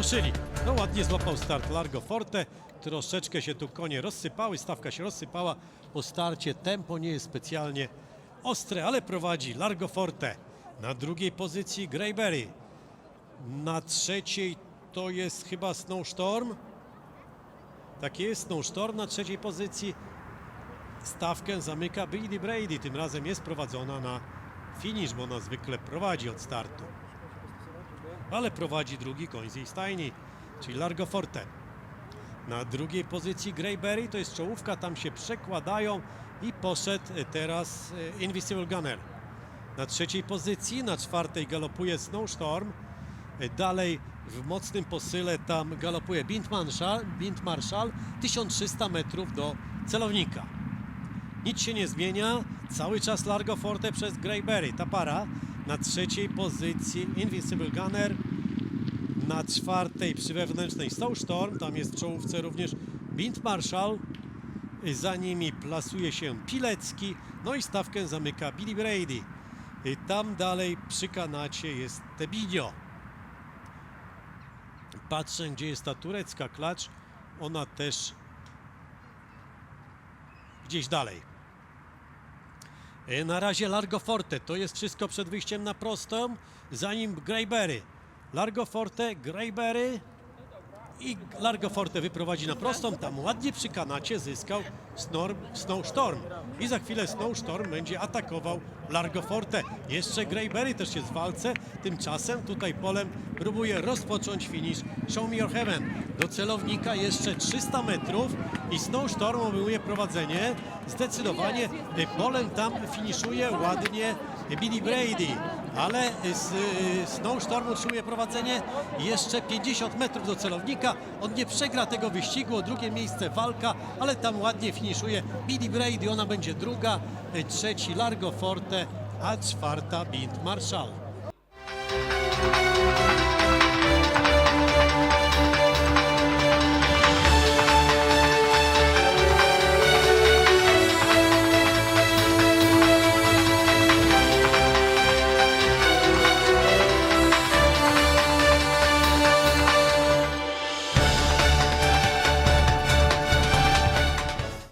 ruszyli. No ładnie złapał start Largo Forte. Troszeczkę się tu konie rozsypały, stawka się rozsypała. Po starcie tempo nie jest specjalnie ostre, ale prowadzi Largo Forte. Na drugiej pozycji Greyberry. Na trzeciej to jest chyba Snowstorm. Tak jest, Snowstorm na trzeciej pozycji. Stawkę zamyka Billy Brady. Tym razem jest prowadzona na finish, bo ona zwykle prowadzi od startu. Ale prowadzi drugi koń z jej stajni, czyli Largo Forte. Na drugiej pozycji Greyberry to jest czołówka, tam się przekładają i poszedł teraz e, Invisible Gunner. Na trzeciej pozycji, na czwartej galopuje Snowstorm. E, Dalej w mocnym posyle tam galopuje Bint Marshall, Bint Marshall 1300 metrów do celownika. Nic się nie zmienia, cały czas Largo Forte przez Greyberry. Ta para na trzeciej pozycji Invincible Gunner, na czwartej przy wewnętrznej Snowstorm, tam jest w czołówce również Bint Marshall, za nimi plasuje się Pilecki, no i stawkę zamyka Billy Brady. Tam dalej przy kanacie jest Tebinio. Patrzę, gdzie jest ta turecka klacz. Ona też gdzieś dalej. E, Na razie Largo Forte, to jest wszystko przed wyjściem na prostą, zanim Greyberry. Largo Forte, Greyberry i Largo Forte wyprowadzi na prostą, tam ładnie przy kanacie zyskał Snor, Snowstorm. I za chwilę Snowstorm będzie atakował Largo Forte. Jeszcze Greyberry też jest w walce, tymczasem tutaj polem próbuje rozpocząć finish Show Me Your Heaven. Do celownika jeszcze 300 metrów i Snowstorm obejmuje prowadzenie. Zdecydowanie polem tam finiszuje ładnie Billy Brady, ale z, Snowstorm utrzymuje prowadzenie jeszcze 50 metrów do celownika. On nie przegra tego wyścigu, o drugie miejsce walka, ale tam ładnie finiszuje Billy Brady, ona będzie druga, trzeci Largo Forte, a czwarta Bint Marshall.